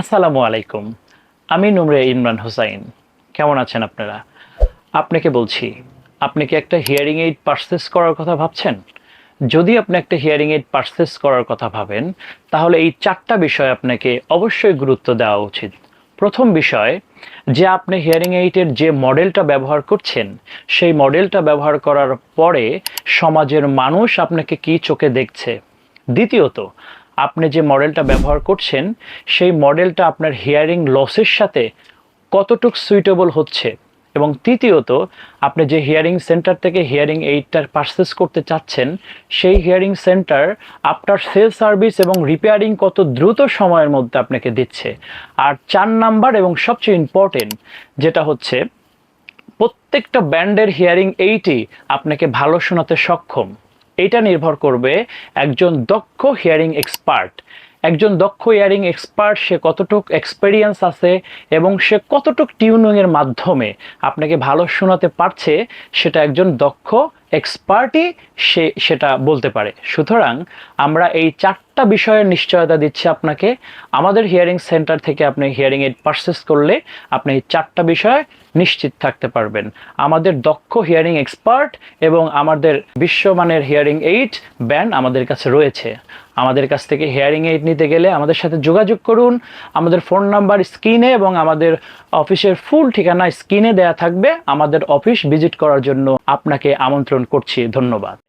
আসসালামু আলাইকুম। আমি নুমরে ইমরান হোসাইন। কেমন আছেন আপনারা? আপনাকে বলছি, আপনি কি একটা হিয়ারিং এইড পারচেস করার কথা ভাবছেন? যদি আপনি একটা হিয়ারিং এইড পারচেস করার কথা ভাবেন, তাহলে এই চারটা বিষয় আপনাকে অবশ্যই গুরুত্ব দেওয়া উচিত। প্রথম বিষয়, যে আপনি হিয়ারিং এইটের যে মডেলটা ব্যবহার করছেন, সেই মডেলটা ব্যবহার করার পরে সমাজের মানুষ আপনাকে কি চোখে দেখছে? দ্বিতীয়ত আপনি যে মডেলটা ব্যবহার করছেন, সেই মডেলটা আপনার হিয়ারিং লসের সাথে কতটুক সুইটেবল হচ্ছে? এবং তৃতীয়ত, আপনি যে হিয়ারিং সেন্টার থেকে হিয়ারিং এইডটার পারচেস করতে চাচ্ছেন, সেই হিয়ারিং সেন্টার আপনার সেল সার্ভিস এবং রিপেয়ারিং কত দ্রুত সময়ের মধ্যে আপনাকে দিচ্ছে। আর চার নাম্বার এবং সবচেয়ে ইম্পর্টেন্ট যেটা হচ্ছে, প্রত্যেকটা ব্যান্ডের হিয়ারিং এইটই আপনাকে ভালো শোনাতে সক্ষম। এটা নির্ভর করবে একজন দক্ষ হিয়ারিং এক্সপার্ট একজন দক্ষ হিয়ারিং এক্সপার্ট সে কতটুক এক্সপেরিয়েন্স আছে এবং সে কতটুক টিউনিংয়ের মাধ্যমে আপনাকে ভালো শোনাতে পারছে, সেটা একজন দক্ষ এক্সপার্টই সে, সেটা বলতে পারে। সুতরাং আমরা এই চারটা বিষয়ের নিশ্চয়তা দিচ্ছি আপনাকে। আমাদের হিয়ারিং সেন্টার থেকে আপনি হিয়ারিং এইড পারচেস করলে আপনি এই চারটা বিষয় নিশ্চিত থাকতে পারবেন। আমাদের দক্ষ হিয়ারিং এক্সপার্ট এবং আমাদের বিশ্বমানের হিয়ারিং এইড ব্যান্ড আমাদের কাছে রয়েছে। আমাদের কাছ থেকে হিয়ারিং এইড নিতে গেলে আমাদের সাথে যোগাযোগ করুন। আমাদের ফোন নাম্বার স্ক্রিনে এবং আমাদের অফিসের ফুল ঠিকানা স্ক্রিনে দেয়া থাকবে। আমাদের অফিস ভিজিট করার জন্য আপনাকে আমন্ত্রণ করছি। ধন্যবাদ।